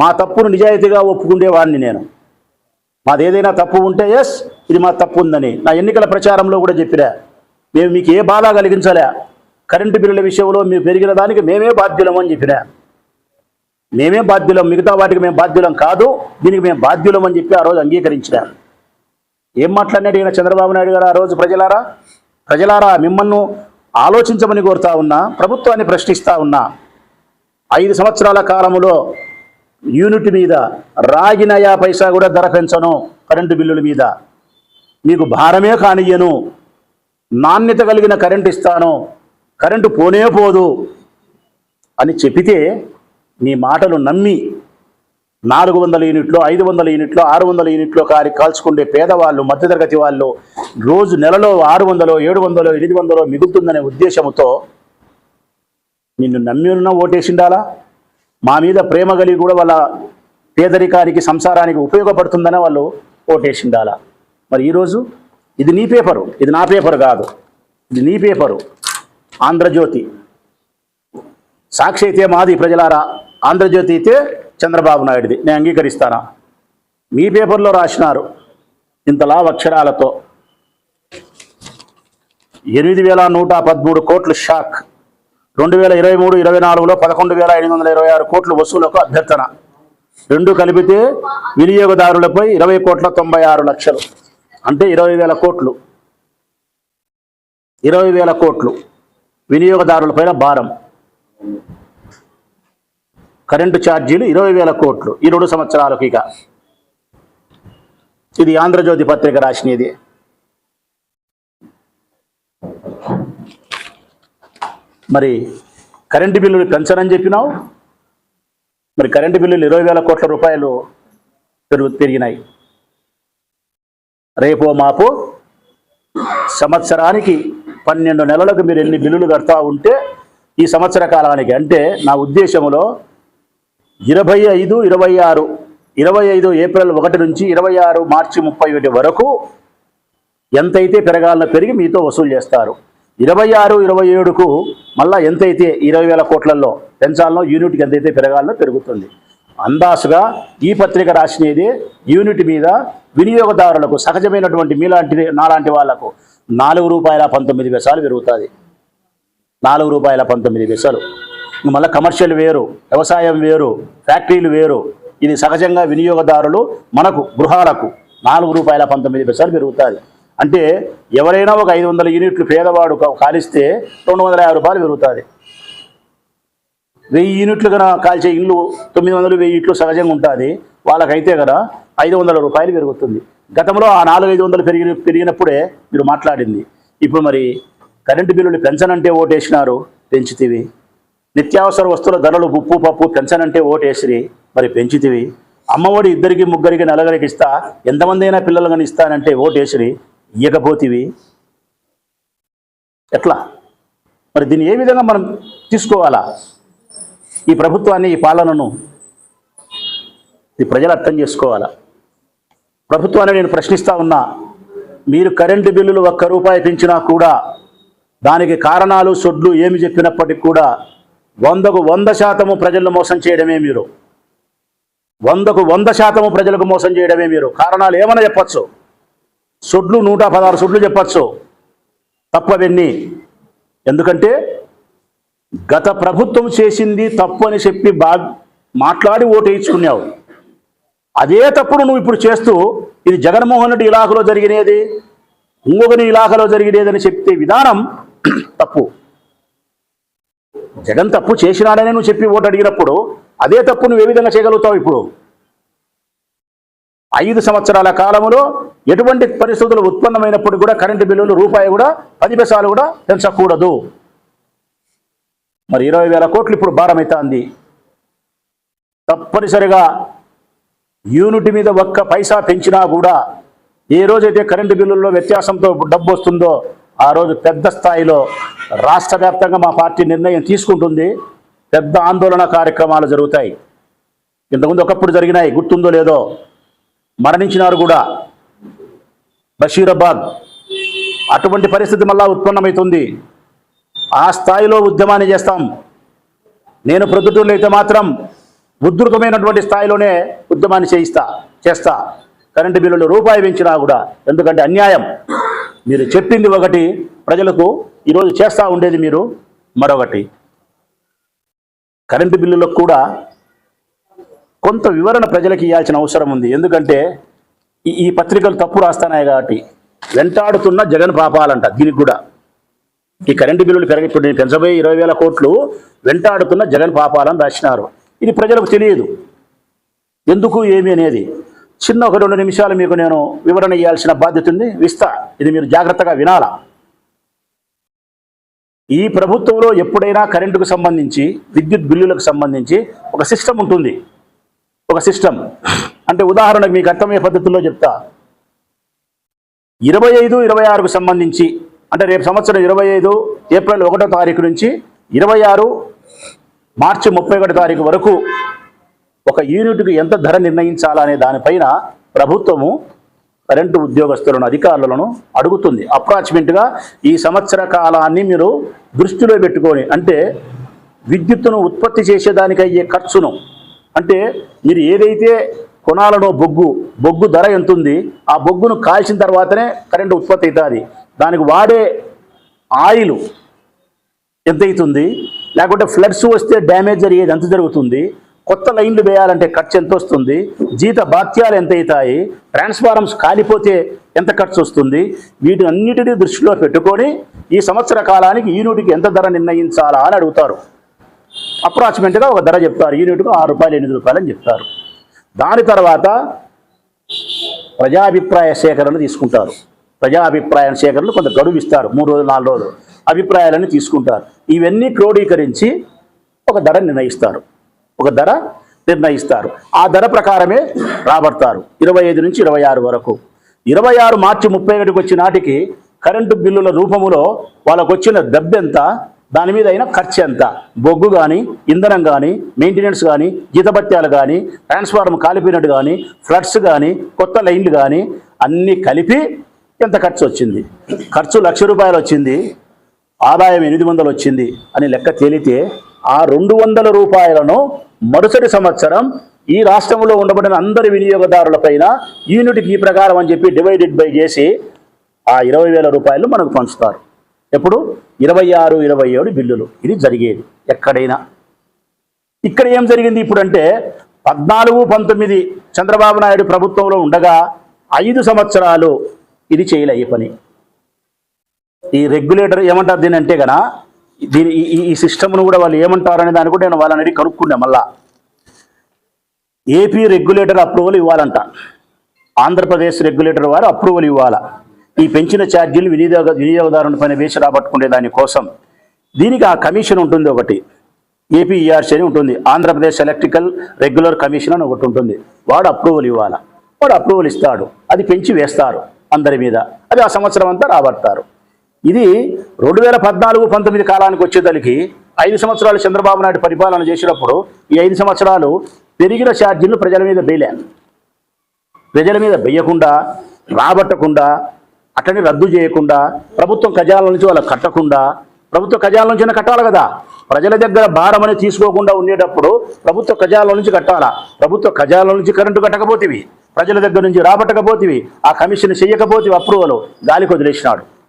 మా తప్పును నిజాయితీగా ఒప్పుకునేవాడిని నేను. మాది ఏదైనా తప్పు ఉంటే ఎస్ ఇది మా తప్పు ఉందని నా ఎన్నికల ప్రచారంలో కూడా చెప్పిరా మేము మీకు ఏ బాధ కలిగించలే. కరెంటు బిల్లుల విషయంలో మీరు పెరిగిన దానికి మేమే బాధ్యులం అని చెప్పినా. మేమే బాధ్యులం మిగతా వాటికి మేము బాధ్యులం కాదు. దీనికి మేము బాధ్యులం అని చెప్పి ఆ రోజు అంగీకరించిన. ఏం మాట్లాడినట్టు ఈయన చంద్రబాబు నాయుడు గారు ఆ రోజు ప్రజలారా? ప్రజలారా మిమ్మల్ని ఆలోచించమని కోరుతా ఉన్నా ప్రభుత్వాన్ని ప్రశ్నిస్తా ఉన్నా. ఐదు సంవత్సరాల కాలంలో యూనిట్ మీద రాగినయా పైసా కూడా ధర పెంచను కరెంటు బిల్లుల మీద. మీకు భారమే కానియ్యను నాణ్యత కలిగిన కరెంట్ ఇస్తాను కరెంటు పోనే పోదు అని చెప్పితే నీ మాటలు నమ్మి నాలుగు వందల యూనిట్లో ఐదు వందల యూనిట్లో ఆరు వందల యూనిట్లో కారి కాల్చుకుండే పేదవాళ్ళు మధ్యతరగతి వాళ్ళు రోజు నెలలో ఆరు వందలో ఏడు వందలో ఎనిమిది వందలో మిగులుతుందనే ఉద్దేశంతో నిన్ను నమ్మి ఉన్న ఓటేసిండాలా? మా మీద ప్రేమ కలిగి కూడా వాళ్ళ పేదరికానికి సంసారానికి ఉపయోగపడుతుందని వాళ్ళు ఓటేసిండాల? మరి ఈరోజు ఇది నీ పేపరు ఇది నా పేపర్ కాదు. ఇది నీ పేపరు. ఆంధ్రజ్యోతి. సాక్షి అయితే మాది ప్రజలారా. ఆంధ్రజ్యోతి అయితే చంద్రబాబు నాయుడిది. నేను అంగీకరిస్తానా? మీ పేపర్లో రాసినారు ఇంతలా అక్షరాలతో. ఎనిమిది వేల నూట పదమూడు కోట్లు షాక్. రెండు వేల ఇరవై మూడు ఇరవై నాలుగులో పదకొండు వేల ఎనిమిది వందల ఇరవై ఆరు కోట్లు వసూలకు అభ్యర్థన. రెండు కలిపితే వినియోగదారులపై ఇరవై కోట్ల తొంభై ఆరు లక్షలు. అంటే ఇరవై వేల కోట్లు. ఇరవై వేల కోట్లు వినియోగదారులపైన భారం. కరెంటు ఛార్జీలు ఇరవై వేల కోట్లు ఈ రెండు సంవత్సరాలకు ఇక. ఇది ఆంధ్రజ్యోతి పత్రిక రాసినది. మరి కరెంటు బిల్లులు పెంచనని చెప్పినావు. మరి కరెంటు బిల్లులు ఇరవై వేల కోట్ల రూపాయలు పెరుగు పెరిగినాయి. రేపో మాపో సంవత్సరానికి పన్నెండు నెలలకు మీరు ఎన్ని బిల్లులు కడతా ఉంటే ఈ సంవత్సర కాలానికి అంటే నా ఉద్దేశంలో ఇరవై ఐదు ఇరవై ఆరు ఇరవై ఐదు ఏప్రిల్ ఒకటి నుంచి ఇరవై ఆరు మార్చి ముప్పై ఒకటి వరకు ఎంతైతే పెరగాలనో పెరిగి మీతో వసూలు చేస్తారు. ఇరవై ఆరు ఇరవై ఏడుకు మళ్ళీ ఎంతైతే ఇరవై వేల కోట్లలో పెంచాలనో యూనిట్కి ఎంతైతే పెరగాలనో పెరుగుతుంది. అందాసుగా ఈ పత్రిక రాసినది యూనిట్ మీద వినియోగదారులకు సహజమైనటువంటి మీలాంటి నాలాంటి వాళ్ళకు నాలుగు రూపాయల పంతొమ్మిది పైసలు పెరుగుతుంది. నాలుగు రూపాయల పంతొమ్మిది పైసలు. మళ్ళీ కమర్షియల్ వేరు వ్యవసాయం వేరు ఫ్యాక్టరీలు వేరు ఇది సహజంగా వినియోగదారులు మనకు గృహాలకు నాలుగు రూపాయల పంతొమ్మిది పైసలు పెరుగుతుంది. అంటే ఎవరైనా ఒక ఐదు వందల యూనిట్లు పేదవాడు కాలిస్తే రెండు వందల యాభై రూపాయలు పెరుగుతుంది. వెయ్యి యూనిట్లు కనుక కాల్చే ఇల్లు తొమ్మిది వందలు వెయ్యి ఇట్లు సహజంగా ఉంటుంది. వాళ్ళకైతే కదా ఐదు వందల రూపాయలు పెరుగుతుంది. గతంలో ఆ నాలుగు ఐదు వందలు పెరిగి పెరిగినప్పుడే మీరు మాట్లాడింది. ఇప్పుడు మరి కరెంటు బిల్లులు పెంచనంటే ఓటేసినారు పెంచితివి. నిత్యావసర వస్తువుల ధరలు ఉప్పు పప్పు పెంచనంటే ఓటేసిరి మరి పెంచితివి. అమ్మఒడి ఇద్దరికి ముగ్గురికి నలుగురికి ఇస్తా ఎంతమంది అయినా పిల్లలు కానీ ఇస్తానంటే ఓటేసిరి ఇయ్యకపోతివి. ఎట్లా? మరి దీన్ని ఏ విధంగా మనం తీసుకోవాలా? ఈ ప్రభుత్వాన్ని ఈ పాలనను ఈ ప్రజలు అర్థం చేసుకోవాలా? ప్రభుత్వాన్ని నేను ప్రశ్నిస్తా ఉన్నా మీరు కరెంటు బిల్లులు ఒక్క రూపాయి పెంచినా కూడా దానికి కారణాలు సొడ్లు ఏమి చెప్పినప్పటికీ కూడా వందకు వంద శాతము ప్రజలను మోసం చేయడమే మీరు. వందకు వంద శాతము ప్రజలకు మోసం చేయడమే మీరు. కారణాలు ఏమైనా చెప్పచ్చు? సొడ్లు నూట పదహారు సొడ్లు చెప్పచ్చు. తప్పవన్నీ? ఎందుకంటే గత ప్రభుత్వం చేసింది తప్పు అని చెప్పి బా మాట్లాడి ఓటు అదే తప్పుడు నువ్వు ఇప్పుడు చేస్తూ ఇది జగన్మోహన్ రెడ్డి ఇలాఖలో జరిగినది ఇంకొకరి ఇలాఖలో జరిగినది చెప్తే విధానం తప్పు. జగన్ తప్పు చేసినాడని నువ్వు చెప్పి ఓటు అడిగినప్పుడు అదే తప్పు నువ్వు ఏ విధంగా చేయగలుగుతావు ఇప్పుడు? ఐదు సంవత్సరాల కాలంలో ఎటువంటి పరిస్థితులు ఉత్పన్నమైనప్పుడు కూడా కరెంటు బిల్లులు రూపాయి కూడా పది పైసలు కూడా పెంచకూడదు. మరి ఇరవై వేల కోట్లు ఇప్పుడు భారమవుతుంది తప్పనిసరిగా యూనిట్ మీద ఒక్క పైసా పెంచినా కూడా ఏ రోజైతే కరెంటు బిల్లుల్లో వ్యత్యాసంతో డబ్బు వస్తుందో ఆ రోజు పెద్ద స్థాయిలో రాష్ట్ర వ్యాప్తంగా మా పార్టీ నిర్ణయం తీసుకుంటుంది. పెద్ద ఆందోళన కార్యక్రమాలు జరుగుతాయి. ఇంతకుముందు ఒకప్పుడు జరిగినాయి గుర్తుందో లేదో మరణించినారు కూడా. బషీరాబాద్. అటువంటి పరిస్థితి మళ్ళా ఉత్పన్నమవుతుంది. ఆ స్థాయిలో ఉద్యమాన్ని చేస్తాం. నేను ప్రొద్దుటూరులో అయితే మాత్రం ఉధృతమైనటువంటి స్థాయిలోనే ఉద్యమాన్ని చేయిస్తా చేస్తా. కరెంటు బిల్లులు రూపాయి పెంచినా కూడా ఎందుకంటే అన్యాయం. మీరు చెప్పింది ఒకటి ప్రజలకు ఈరోజు చేస్తూ ఉండేది మీరు మరొకటి. కరెంటు బిల్లులకు కూడా కొంత వివరణ ప్రజలకు ఇవ్వాల్సిన అవసరం ఉంది. ఎందుకంటే ఈ ఈ పత్రికలు తప్పు రాస్తున్నాయి కాబట్టి. వెంటాడుతున్న జగన్ పాపాలంట దీనికి కూడా. ఈ కరెంటు బిల్లులు పెరగ ఇప్పుడు నేను పెంచబోయే ఇరవై వేల కోట్లు వెంటాడుతున్న జగన్ పాపాలని రాసినారు. ఇది ప్రజలకు తెలియదు. ఎందుకు ఏమి అనేది? చిన్న ఒక రెండు నిమిషాలు మీకు నేను వివరణ ఇవ్వాల్సిన బాధ్యత ఉంది విస్తా. ఇది మీరు జాగ్రత్తగా వినాలా? ఈ ప్రభుత్వంలో ఎప్పుడైనా కరెంటుకు సంబంధించి విద్యుత్ బిల్లులకు సంబంధించి ఒక సిస్టమ్ ఉంటుంది. ఒక సిస్టమ్. అంటే ఉదాహరణకు మీకు అర్థమయ్యే పద్ధతుల్లో చెప్తా. ఇరవై ఐదు ఇరవై ఆరుకు సంబంధించి అంటే రేపు సంవత్సరం ఇరవై ఐదు ఏప్రిల్ ఒకటో తారీఖు నుంచి ఇరవై ఆరు మార్చి ముప్పై ఒకటో తారీఖు వరకు ఒక యూనిట్కి ఎంత ధర నిర్ణయించాలనే దానిపైన ప్రభుత్వము కరెంటు ఉద్యోగస్తులను అధికారులను అడుగుతుంది. అప్రాచ్మెంట్గా ఈ సంవత్సర కాలాన్ని మీరు దృష్టిలో పెట్టుకొని అంటే విద్యుత్తును ఉత్పత్తి చేసేదానికి అయ్యే ఖర్చును అంటే మీరు ఏదైతే కొనాలనో బొగ్గు బొగ్గు ధర ఎంత ఉంది ఆ బొగ్గును కాల్చిన తర్వాతనే కరెంటు ఉత్పత్తి అవుతుంది. దానికి వాడే ఆయిల్ ఎంత అవుతుంది లేకుంటే ఫ్లడ్స్ వస్తే డ్యామేజ్ జరిగేది ఎంత జరుగుతుంది? కొత్త లైన్లు వేయాలంటే ఖర్చు ఎంత వస్తుంది జీత బాత్యాలు ఎంత అవుతాయి ట్రాన్స్ఫారమ్స్ కాలిపోతే ఎంత ఖర్చు వస్తుంది వీటిని అన్నిటినీ దృష్టిలో పెట్టుకొని ఈ సంవత్సర కాలానికి యూనిట్కి ఎంత ధర నిర్ణయించాలా అని అడుగుతారు. అప్రాక్సిమేట్గా ఒక ధర చెప్తారు. యూనిట్కు ఆరు రూపాయలు ఎనిమిది రూపాయలు అని చెప్తారు. దాని తర్వాత ప్రజాభిప్రాయ సేకరణ తీసుకుంటారు. ప్రజాభిప్రాయ సేకరణలు కొంత గడువు ఇస్తారు. మూడు రోజులు నాలుగు రోజులు అభిప్రాయాలను తీసుకుంటారు. ఇవన్నీ క్రోడీకరించి ఒక ధర నిర్ణయిస్తారు. ఒక ధర నిర్ణయిస్తారు. ఆ ధర ప్రకారమే రాబడతారు. ఇరవై ఐదు నుంచి ఇరవై ఆరు వరకు. ఇరవై ఆరు మార్చి ముప్పై ఒకటికి నాటికి కరెంటు బిల్లుల రూపములో వాళ్ళకు వచ్చిన దెబ్బెంత దాని మీద అయిన ఖర్చు ఎంత? బొగ్గు కానీ ఇంధనం కానీ మెయింటెనెన్స్ కానీ జీతభత్యాలు కానీ ట్రాన్స్ఫార్మర్ కాలిపోయినట్టు కానీ ఫ్లడ్స్ కానీ కొత్త లైన్లు కానీ అన్నీ కలిపి ఎంత ఖర్చు వచ్చింది? ఖర్చు లక్ష రూపాయలు వచ్చింది. ఆదాయం ఎనిమిది వందలు వచ్చింది అని లెక్క తేలితే ఆ రెండు వందల రూపాయలను మరుసటి సంవత్సరం ఈ రాష్ట్రంలో ఉండబడిన అందరి వినియోగదారులపైన యూనిట్కి ఈ ప్రకారం అని చెప్పి డివైడెడ్ బై చేసి ఆ ఇరవై వేల రూపాయలు మనకు పంచుతారు. ఎప్పుడు? ఇరవై ఆరు ఇరవై ఏడు బిల్లులు. ఇది జరిగేది ఎక్కడైనా. ఇక్కడ ఏం జరిగింది ఇప్పుడు అంటే పద్నాలుగు పంతొమ్మిది చంద్రబాబు నాయుడు ప్రభుత్వంలో ఉండగా ఐదు సంవత్సరాలు ఇది చేయలే ఈ పని. ఈ రెగ్యులేటర్ ఏమంటారు దీని అంటే గన దీని ఈ- సిస్టమ్ను కూడా వాళ్ళు ఏమంటారు అనే దాన్ని కూడా నేను వాళ్ళని కనుక్కున్నా మళ్ళా. ఏపీ రెగ్యులేటర్ అప్రూవల్ ఇవ్వాలంట. ఆంధ్రప్రదేశ్ రెగ్యులేటర్ వారు అప్రూవల్ ఇవ్వాలా? ఈ పెంచిన ఛార్జీలు వినియోగ వినియోగదారుని పైన వేసి రాబట్టుకునే దానికోసం దీనికి ఆ కమిషన్ ఉంటుంది ఒకటి. ఏపీఈఆర్సీ అని ఉంటుంది. ఆంధ్రప్రదేశ్ ఎలక్ట్రికల్ రెగ్యులర్ కమిషన్ అని ఒకటి ఉంటుంది. వాడు అప్రూవల్ ఇవ్వాలా? వాడు అప్రూవల్ ఇస్తాడు. అది పెంచి వేస్తారు అందరి మీద. అది ఆ సంవత్సరం అంతా రాబడతారు. ఇది రెండు వేల పద్నాలుగు పంతొమ్మిది కాలానికి వచ్చేసరికి ఐదు సంవత్సరాలు చంద్రబాబు నాయుడు పరిపాలన చేసినప్పుడు ఈ ఐదు సంవత్సరాలు పెరిగిన ఛార్జీలు ప్రజల మీద వేయలే. ప్రజల మీద వేయకుండా రాబట్టకుండా అట్లనే రద్దు చేయకుండా ప్రభుత్వం ఖజానాల నుంచి వాళ్ళకి కట్టకుండా ప్రభుత్వ ఖజానాల నుంచి కట్టాలి కదా. ప్రజల దగ్గర భారం అనేది తీసుకోకుండా ఉండేటప్పుడు ప్రభుత్వ ఖజానాల నుంచి కట్టాలా? ప్రభుత్వ ఖజానాల నుంచి కరెంటు కట్టకపోతేవి. ప్రజల దగ్గర నుంచి రాబట్టకపోతేవి. ఆ కమిషన్ చేయకపోతే అప్రూవల్. గాలికి వదిలేసినాడు.